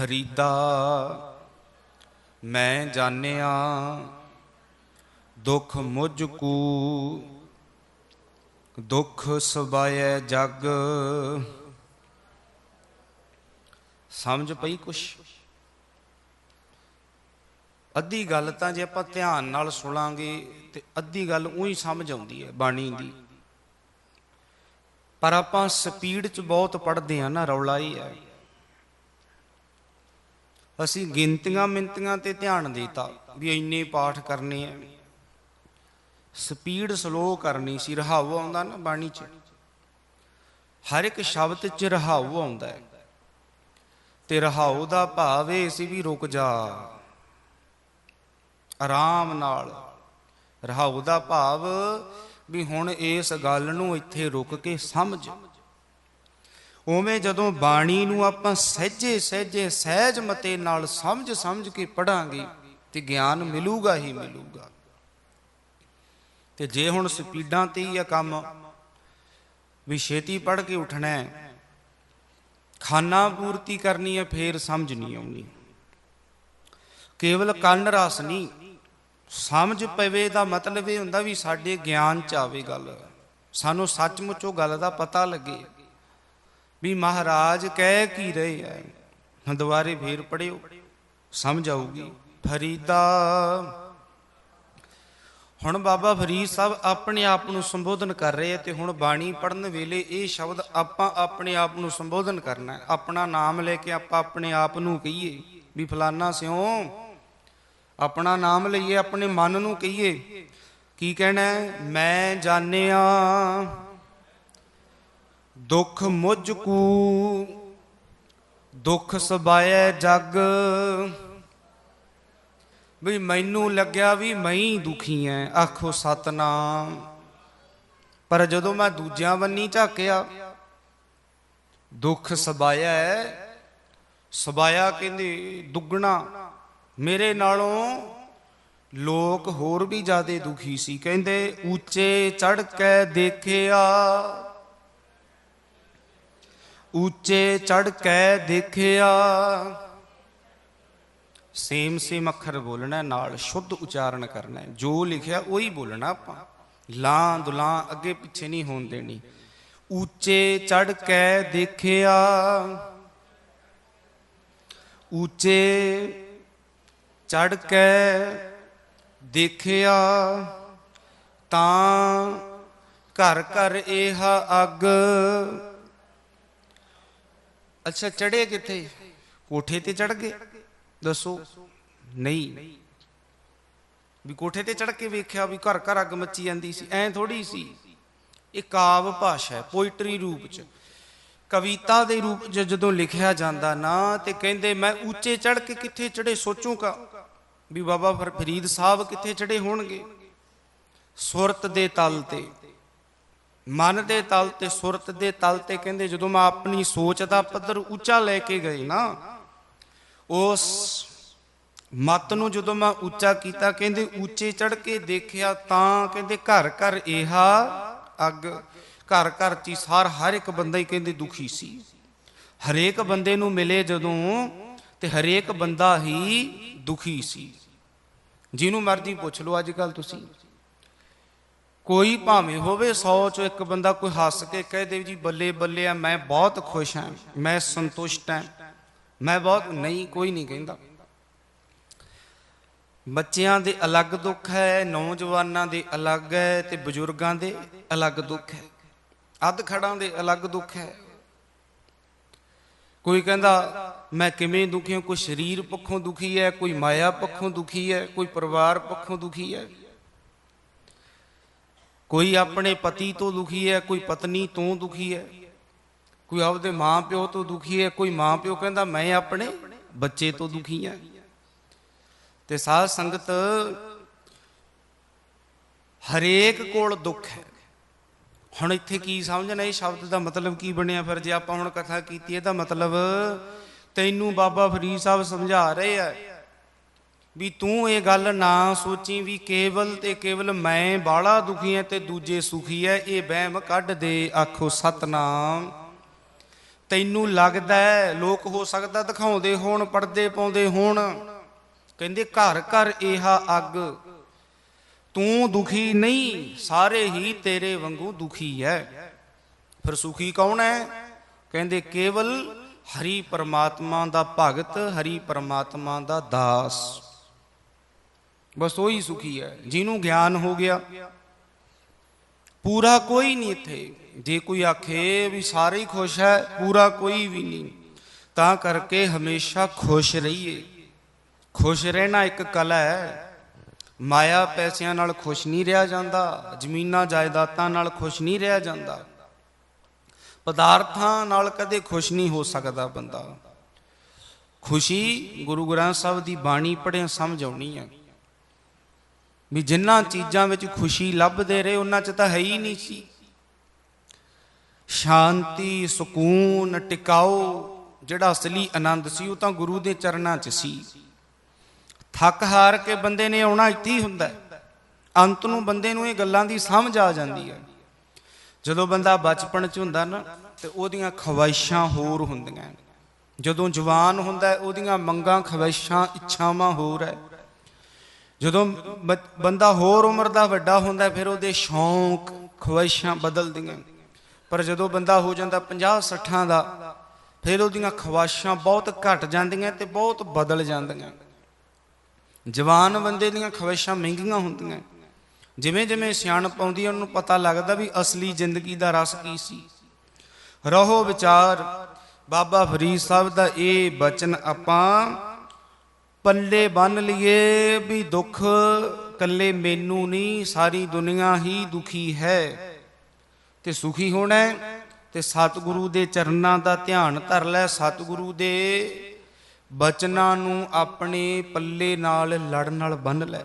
ਫਰੀਦਾ ਮੈਂ ਜਾਣਿਆ ਦੁੱਖ ਮੁਝ ਕੂ, ਦੁਖ ਸਬਾਇ ਜਗ। ਸਮਝ ਪਈ ਕੁਛ? ਅੱਧੀ ਗੱਲ ਤਾਂ ਜੇ ਆਪਾਂ ਧਿਆਨ ਨਾਲ ਸੁਣਾਂਗੇ, ਤੇ ਅੱਧੀ ਗੱਲ ਉਹੀ ਸਮਝ ਆਉਂਦੀ ਹੈ ਬਾਣੀ ਦੀ। ਪਰ ਆਪਾਂ ਸਪੀਡ 'ਚ ਬਹੁਤ ਪੜ੍ਹਦੇ ਆ ਨਾ, ਰੌਲਾ ਹੀ ਹੈ। ਅਸੀਂ ਗਿਣਤੀਆਂ ਮਿੰਤੀਆਂ ਤੇ ਧਿਆਨ ਦਿੱਤਾ ਵੀ ਇੰਨੇ ਪਾਠ ਕਰਨੇ ਆ। ਸਪੀਡ ਸਲੋ ਕਰਨੀ ਸੀ ਰਹਾਉ ਆਉਂਦਾ ਨਾ ਬਾਣੀ 'ਚ। ਹਰ ਇੱਕ ਸ਼ਬਦ 'ਚ ਰਹਾਉ ਆਉਂਦਾ ਹੈ। ਤੇ ਰਹਾਉ ਦਾ ਭਾਵ ਇਹ ਸੀ ਵੀ ਰੁਕ ਜਾ। ਆਰਾਮ ਨਾਲ। ਰਹਾਉ ਦਾ ਭਾਵ ਵੀ ਹੁਣ ਇਸ ਗੱਲ ਨੂੰ ਇੱਥੇ ਰੁਕ ਕੇ ਸਮਝ। ਉਵੇਂ ਜਦੋਂ ਬਾਣੀ ਨੂੰ ਆਪਾਂ ਸਹਿਜੇ ਸਹਿਜੇ ਸਹਿਜ ਮਤੇ ਨਾਲ ਸਮਝ ਸਮਝ ਕੇ ਪੜਾਂਗੇ ਤੇ ਗਿਆਨ ਮਿਲੂਗਾ ਹੀ ਮਿਲੂਗਾ। ਤੇ ਜੇ ਹੁਣ ਸਪੀਡਾਂ ਤੇ ਹੀ ਆ ਕੰਮ, ਵੀ ਛੇਤੀ ਪੜ ਕੇ ਉੱਠਣਾ ਹੈ, ਖਾਨਾ ਪੂਰਤੀ ਕਰਨੀ ਹੈ ਫੇਰ ਸਮਝ ਨਹੀਂ ਆਉਣੀ। ਕੇਵਲ ਕੰਨ ਰਸ ਨਹੀਂ, ਸਮਝ ਪਵੇ ਦਾ ਮਤਲਬ ਇਹ ਹੁੰਦਾ ਵੀ ਸਾਡੇ ਗਿਆਨ ਚ ਆਵੇ ਗੱਲ। ਸਾਨੂੰ ਸੱਚਮੁੱਚ ਉਹ ਗੱਲ ਦਾ ਪਤਾ ਲੱਗੇ। ਵੀ ਮਹਾਰਾਜ ਕਹਿ ਕੀ ਰਹੇ ਐ? ਹੁਣ ਦੁਬਾਰੇ ਫੇਰ ਪੜਿਓ ਸਮਝ ਆਊਗੀ। ਫਰੀਦਾ। ਹੁਣ ਬਾਬਾ ਫਰੀਦ ਸਾਹਿਬ ਆਪਣੇ ਆਪ ਨੂੰ ਸੰਬੋਧਨ ਕਰ ਰਹੇ ਤੇ ਹੁਣ ਬਾਣੀ ਪੜਨ ਵੇਲੇ ਇਹ ਸ਼ਬਦ ਆਪਾਂ ਆਪਣੇ ਆਪ ਨੂੰ ਸੰਬੋਧਨ ਕਰਨਾ ਹੈ ਆਪਣਾ ਨਾਮ ਲੈ ਕੇ ਆਪਾਂ ਆਪਣੇ ਆਪ ਨੂੰ ਕਹੀਏ ਵੀ ਫਲਾਨਾ ਸਿਓ ਆਪਣਾ ਨਾਮ ਲਈਏ, ਆਪਣੇ ਮਨ ਨੂੰ ਕਹੀਏ। ਕੀ ਕਹਿਣਾ ਮੈਂ ਜਾਣਿਆ ਦੁੱਖ ਮੁਝ ਕੂ, ਦੁੱਖ ਸਬਾਇ ਜਗ। ਵੀ ਮੈਨੂੰ ਲੱਗਿਆ ਵੀ ਮੈਂ ਦੁਖੀ ਐ, ਆਖੋ ਸਤਨਾਮ। ਪਰ ਜਦੋਂ ਮੈਂ ਦੂਜਿਆਂ ਬੰਨੀ ਝਾਕਿਆ, ਦੁੱਖ ਸਬਾਇਆ ਸਬਾਇਆ ਕਹਿੰਦੇ, ਦੁੱਗਣਾ, ਮੇਰੇ ਨਾਲੋਂ ਲੋਕ ਹੋਰ ਵੀ ਜ਼ਿਆਦਾ ਦੁਖੀ ਸੀ। ਕਹਿੰਦੇ, ਉੱਚੇ ਚੜ ਕੇ ਦੇਖਿਆ ਉੱਚੇ ਚੜ ਕੇ ਦੇਖਿਆ। ਸੇਮ ਸੇਮ ਅੱਖਰ ਬੋਲਣਾ, ਨਾਲ ਸ਼ੁੱਧ ਉਚਾਰਨ ਕਰਨਾ ਜੋ ਲਿਖਿਆ, ਉਹੀ ਬੋਲਣਾ ਆਪਾਂ। ਲਾਂ ਦੁਲਾਂ ਅੱਗੇ ਪਿੱਛੇ ਨਹੀਂ ਹੋਣ ਦੇਣੀ। ਉੱਚੇ ਚੜ ਕੇ ਦੇਖਿਆ। ਉੱਚੇ ਚੜ ਕੇ ਦੇਖਿਆ। ਤਾਂ ਘਰ ਘਰ ਇਹ ਅੱਗ ਅੱਛਾ ਚੜੇ ਕਿੱਥੇ? ਕੋਠੇ ਤੇ ਚੜ ਗਏ? ਦੱਸੋ। ਨਹੀਂ। ਵੀ ਕੋਠੇ ਤੇ ਚੜ ਕੇ ਵੇਖਿਆ ਵੀ ਘਰ ਘਰ ਅੱਗ ਮੱਚੀ ਜਾਂਦੀ ਸੀ। ਐ ਥੋੜੀ ਸੀ। ਇਹ ਕਾਵ ਭਾਸ਼ਾ ਹੈ, ਪੋਇਟਰੀ ਰੂਪ ਚ। ਕਵਿਤਾ ਦੇ ਰੂਪ ਚ ਜਦੋਂ ਲਿਖਿਆ ਜਾਂਦਾ ਨਾ, ਤੇ ਕਹਿੰਦੇ, ਮੈਂ ਉੱਚੇ ਚੜ ਕੇ ਕਿੱਥੇ ਚੜੇ ਸੋਚੂਗਾ? ਵੀ ਬਾਬਾ ਫਰੀਦ ਸਾਹਿਬ ਕਿੱਥੇ ਚੜੇ ਹੋਣਗੇ? ਸੁਰਤ ਦੇ ਤਲ ਤੇ। ਮਨ ਦੇ ਤਲ ਤੇ, ਸੁਰਤ ਦੇ ਤਲ ਤੇ ਕਹਿੰਦੇ, ਜਦੋਂ ਮੈਂ ਆਪਣੀ ਸੋਚ ਦਾ ਪੱਧਰ ਉੱਚਾ ਲੈ ਕੇ ਗਈ ਨਾ, ਉਸ ਮਤ ਨੂੰ ਜਦੋਂ ਮੈਂ ਉੱਚਾ ਕੀਤਾ, ਕਹਿੰਦੇ, ਉੱਚੇ ਚੜ ਕੇ ਦੇਖਿਆ ਤਾਂ ਕਹਿੰਦੇ, ਘਰ ਘਰ ਇਹਾ ਅੱਗ, ਘਰ ਘਰ ਚ ਸਾਰ, ਹਰ ਇੱਕ ਬੰਦਾ ਹੀ ਕਹਿੰਦੇ ਦੁਖੀ ਸੀ। ਹਰੇਕ ਬੰਦੇ ਨੂੰ ਮਿਲੇ ਜਦੋਂ ਤੇ ਹਰੇਕ ਬੰਦਾ ਹੀ ਦੁਖੀ ਸੀ। ਜਿਹਨੂੰ ਮਰਜ਼ੀ ਪੁੱਛ ਲਓ ਅੱਜ ਕੱਲ ਤੁਸੀਂ। ਕੋਈ ਭਾਵੇਂ ਹੋਵੇ 100 ਚੋਂ ਇੱਕ ਬੰਦਾ ਕੋਈ ਹੱਸ ਕੇ ਕਹਿ ਦੇਵ, ਜੀ ਬੱਲੇ ਬੱਲੇ ਆ, ਮੈਂ ਬਹੁਤ ਖੁਸ਼ ਹਾਂ ਮੈਂ ਸੰਤੁਸ਼ਟ ਹਾਂ ਮੈਂ ਬਹੁਤ ਨਹੀਂ, ਕੋਈ ਨਹੀਂ ਕਹਿੰਦਾ। ਬੱਚਿਆਂ ਦੇ ਅਲੱਗ ਦੁੱਖ ਹੈ, ਨੌਜਵਾਨਾਂ ਦੇ ਅਲੱਗ ਹੈ ਤੇ ਬਜ਼ੁਰਗਾਂ ਦੇ ਅਲੱਗ ਦੁੱਖ ਹੈ। ਅੱਧ ਖੜਾਂ ਦੇ ਅਲੱਗ ਦੁੱਖ ਹੈ। ਕੋਈ ਕਹਿੰਦਾ, ਮੈਂ ਕਿਵੇਂ ਦੁਖੀ ਹਾਂ, ਕੋਈ ਸਰੀਰ ਪੱਖੋਂ ਦੁਖੀ ਹੈ, ਕੋਈ ਮਾਇਆ ਪੱਖੋਂ ਦੁਖੀ ਹੈ, ਕੋਈ ਪਰਿਵਾਰ ਪੱਖੋਂ ਦੁਖੀ ਹੈ। ਕੋਈ ਆਪਣੇ ਪਤੀ ਤੋਂ ਦੁਖੀ ਹੈ, ਕੋਈ ਪਤਨੀ ਤੋਂ ਦੁਖੀ ਹੈ, ਕੋਈ ਆਪਦੇ ਮਾਂ ਪਿਓ ਤੋਂ ਦੁਖੀ ਹੈ, ਕੋਈ ਮਾਂ ਪਿਓ ਕਹਿੰਦਾ ਮੈਂ ਆਪਣੇ ਬੱਚੇ ਤੋਂ ਦੁਖੀ ਹਾਂ। ਤੇ ਸਾਧ ਸੰਗਤ ਹਰੇਕ ਕੋਲ ਦੁੱਖ ਹੈ। ਹੁਣ ਇੱਥੇ ਕੀ ਸਮਝਣਾ, ਇਹ ਸ਼ਬਦ ਦਾ ਮਤਲਬ ਕੀ ਬਣਿਆ ਫਿਰ? ਜੇ ਆਪਾਂ ਹੁਣ ਕਥਾ ਕੀਤੀ, ਇਹਦਾ ਮਤਲਬ ਤੈਨੂੰ ਬਾਬਾ ਫਰੀਦ ਸਾਹਿਬ ਸਮਝਾ ਰਹੇ ਆ ਵੀ ਤੂੰ ਇਹ ਗੱਲ ਨਾ ਸੋਚੀ ਵੀ ਕੇਵਲ ਤੇ ਕੇਵਲ ਮੈਂ ਬਾਲਾ ਦੁਖੀ ਐ ਤੇ ਦੂਜੇ ਸੁਖੀ ਐ, ਇਹ ਵਹਿਮ ਕੱਢ ਦੇ, ਆਖੋ ਸਤਨਾਮ। ਤੈਨੂੰ ਲੱਗਦਾ ਲੋਕ ਹੋ ਸਕਦਾ ਦਿਖਾਉਂਦੇ ਹੋਣ, ਪਰਦੇ ਪਾਉਂਦੇ ਹੋਣ। ਕਹਿੰਦੇ ਘਰ ਘਰ ਇਹਾ ਅੱਗ। ਤੂੰ ਦੁਖੀ ਨਹੀਂ, ਸਾਰੇ ਹੀ ਤੇਰੇ ਵਾਂਗੂ ਦੁਖੀ ਹੈ ਫਿਰ ਸੁਖੀ ਕੌਣ ਹੈ ਕਹਿੰਦੇ ਕੇਵਲ ਹਰੀ ਪਰਮਾਤਮਾ ਦਾ ਭਗਤ, ਹਰੀ ਪਰਮਾਤਮਾ ਦਾ ਦਾਸ। ਬਸ ਉਹੀ ਸੁਖੀ ਹੈ, ਜਿਹਨੂੰ ਗਿਆਨ ਹੋ ਗਿਆ। ਪੂਰਾ ਕੋਈ ਨਹੀਂ ਇੱਥੇ। ਜੇ ਕੋਈ ਆਖੇ ਵੀ ਸਾਰੇ ਹੀ ਖੁਸ਼ ਹੈ, ਪੂਰਾ ਕੋਈ ਵੀ ਨਹੀਂ। ਤਾਂ ਕਰਕੇ ਹਮੇਸ਼ਾ ਖੁਸ਼ ਰਹੀਏ। ਖੁਸ਼ ਰਹਿਣਾ ਇੱਕ ਕਲਾ ਹੈ। ਮਾਇਆ ਪੈਸਿਆਂ ਨਾਲ ਖੁਸ਼ ਨਹੀਂ ਰਿਹਾ ਜਾਂਦਾ, ਜ਼ਮੀਨਾਂ ਜਾਇਦਾਦਾਂ ਨਾਲ ਖੁਸ਼ ਨਹੀਂ ਰਿਹਾ ਜਾਂਦਾ। ਪਦਾਰਥਾਂ ਨਾਲ ਕਦੇ ਖੁਸ਼ ਨਹੀਂ ਹੋ ਸਕਦਾ ਬੰਦਾ। ਖੁਸ਼ੀ ਗੁਰੂ ਗ੍ਰੰਥ ਸਾਹਿਬ ਦੀ ਬਾਣੀ ਪੜ੍ਹਿਆ ਸਮਝ ਆਉਣੀ ਹੈ। ਵੀ ਜਿਨ੍ਹਾਂ ਚੀਜ਼ਾਂ ਵਿੱਚ ਖੁਸ਼ੀ ਲੱਭਦੇ ਰਹੇ, ਉਹਨਾਂ 'ਚ ਤਾਂ ਹੈ ਹੀ ਨਹੀਂ ਸੀ। ਸ਼ਾਂਤੀ, ਸਕੂਨ ਟਿਕਾਓ ਜਿਹੜਾ ਅਸਲੀ ਆਨੰਦ ਸੀ, ਉਹ ਤਾਂ ਗੁਰੂ ਦੇ ਚਰਨਾਂ 'ਚ ਸੀ। ਥੱਕ ਹਾਰ ਕੇ ਬੰਦੇ ਨੇ ਆਉਣਾ ਇੱਥੇ ਹੀ ਹੁੰਦਾ ਅੰਤ ਨੂੰ ਬੰਦੇ ਨੂੰ ਇਹ ਗੱਲਾਂ ਦੀ ਸਮਝ ਆ ਜਾਂਦੀ ਹੈ। ਜਦੋਂ ਬੰਦਾ ਬਚਪਨ 'ਚ ਹੁੰਦਾ ਨਾ, ਤੇ ਉਹਦੀਆਂ ਖਵਾਇਸ਼ਾਂ ਹੋਰ ਹੁੰਦੀਆਂ ਜਦੋਂ ਜਵਾਨ ਹੁੰਦਾ ਉਹਦੀਆਂ ਮੰਗਾਂ ਖਵਾਇਸ਼ਾਂ ਇੱਛਾਵਾਂ ਹੋਰ ਹੈ। ਜਦੋਂ ਬ- ਬੰਦਾ ਹੋਰ ਉਮਰ ਦਾ ਵੱਡਾ ਹੁੰਦਾ ਫਿਰ ਉਹਦੇ ਸ਼ੌਂਕ ਖਵਾਇਸ਼ਾਂ ਬਦਲਦੀਆਂ ਪਰ ਜਦੋਂ ਬੰਦਾ ਹੋ ਜਾਂਦਾ 50 60 ਦਾ, ਫਿਰ ਉਹਦੀਆਂ ਖਵਾਇਸ਼ਾਂ ਬਹੁਤ ਘਟ ਜਾਂਦੀਆਂ ਤੇ ਬਹੁਤ ਬਦਲ ਜਾਂਦੀਆਂ ਜਵਾਨ ਬੰਦੇ ਦੀਆਂ ਖਵਾਇਸ਼ਾਂ ਮਹਿੰਗੀਆਂ ਹੁੰਦੀਆਂ ਜਿਵੇਂ ਜਿਵੇਂ ਸਿਆਣਪ ਆਉਂਦੀ ਹੈ, ਉਹਨੂੰ ਪਤਾ ਲੱਗਦਾ ਵੀ ਅਸਲੀ ਜ਼ਿੰਦਗੀ ਦਾ ਰਸ ਕੀ ਸੀ। ਰਹੋ ਵਿਚਾਰ, ਬਾਬਾ ਫਰੀਦ ਸਾਹਿਬ ਦਾ ਇਹ ਬਚਨ ਆਪਾਂ ਪੱਲੇ ਬੰਨ ਲਈਏ ਵੀ ਦੁੱਖ ਕੱਲੇ ਮੈਨੂੰ ਨਹੀਂ ਸਾਰੀ ਦੁਨੀਆ ਹੀ ਦੁਖੀ ਹੈ। ਤੇ ਸੁਖੀ ਹੋਣਾ ਹੈ ਤੇ ਸਤਿਗੁਰੂ ਦੇ ਚਰਨਾਂ ਦਾ ਧਿਆਨ ਧਰ ਲੈ। ਸਤਿਗੁਰੂ ਦੇ ਬਚਨਾਂ ਨੂੰ ਆਪਣੇ ਪੱਲੇ ਨਾਲ ਲੜਨ ਨਾਲ ਬੰਨ ਲੈ।